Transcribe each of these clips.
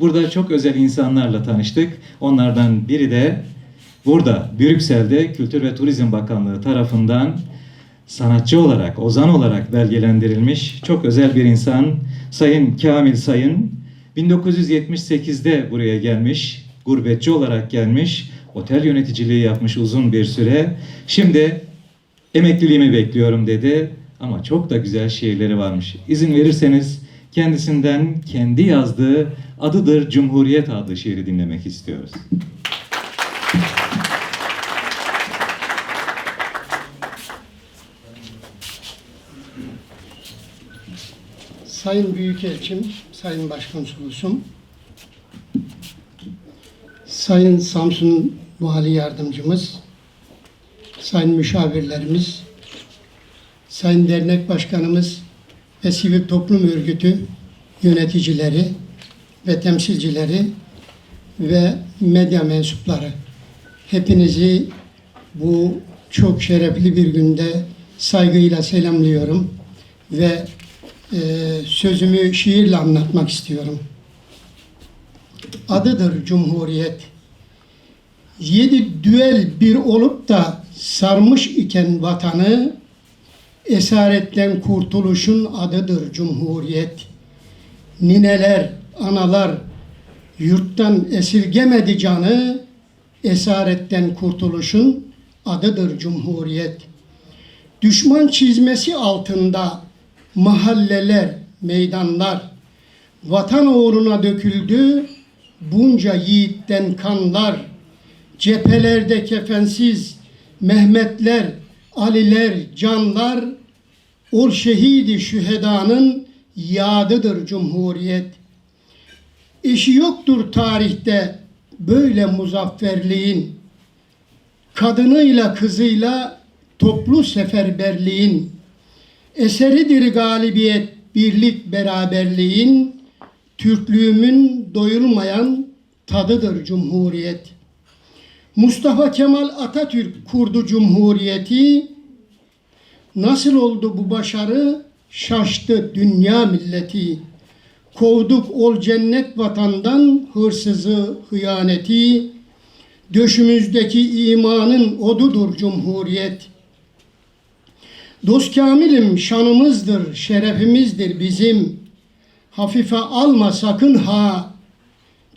Burada çok özel insanlarla tanıştık. Onlardan biri de burada Brüksel'de Kültür ve Turizm Bakanlığı tarafından sanatçı olarak, ozan olarak belgelendirilmiş çok özel bir insan Sayın Kamil Sayın 1978'de buraya gelmiş, gurbetçi olarak gelmiş, otel yöneticiliği yapmış uzun bir süre. Şimdi emekliliğimi bekliyorum dedi ama çok da güzel şiirleri varmış. İzin verirseniz kendisinden kendi yazdığı Adıdır Cumhuriyet adlı şiiri dinlemek istiyoruz. Sayın Büyükelçim, Sayın Başkonsolosum, Sayın Samsun Vali Yardımcımız, Sayın Müşavirlerimiz, Sayın Dernek Başkanımız ve Sivil Toplum Örgütü yöneticileri ve temsilcileri ve medya mensupları. Hepinizi bu çok şerefli bir günde saygıyla selamlıyorum ve e, sözümü şiirle anlatmak istiyorum. Adıdır Cumhuriyet. Yedi düel bir olup da sarmış iken vatanı, esaretten kurtuluşun adıdır Cumhuriyet. Nineler, analar yurttan esirgemedi canı, esaretten kurtuluşun adıdır Cumhuriyet. Düşman çizmesi altında mahalleler, meydanlar vatan uğruna döküldü bunca yiğitten kanlar cephelerde kefensiz Mehmetler, Aliler, canlar ol şehidi şühedanın yadıdır Cumhuriyet. Eşi yoktur tarihte böyle muzafferliğin kadınıyla kızıyla toplu seferberliğin eseridir galibiyet, birlik, beraberliğin, Türklüğümün doyulmayan tadıdır Cumhuriyet. Mustafa Kemal Atatürk kurdu Cumhuriyeti. Nasıl oldu bu başarı? Şaştı dünya milleti. Kovduk ol cennet vatandan hırsızı, hıyaneti. Döşümüzdeki imanın odudur Cumhuriyet. Dost kamilim şanımızdır, şerefimizdir bizim. Hafife alma sakın ha.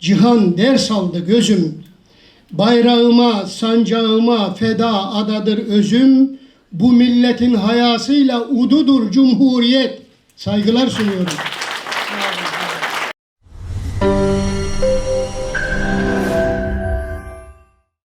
Cihan ders aldı gözüm. Bayrağıma, sancağıma feda adadır özüm. Bu milletin hayasıyla ududur cumhuriyet. Saygılar sunuyorum.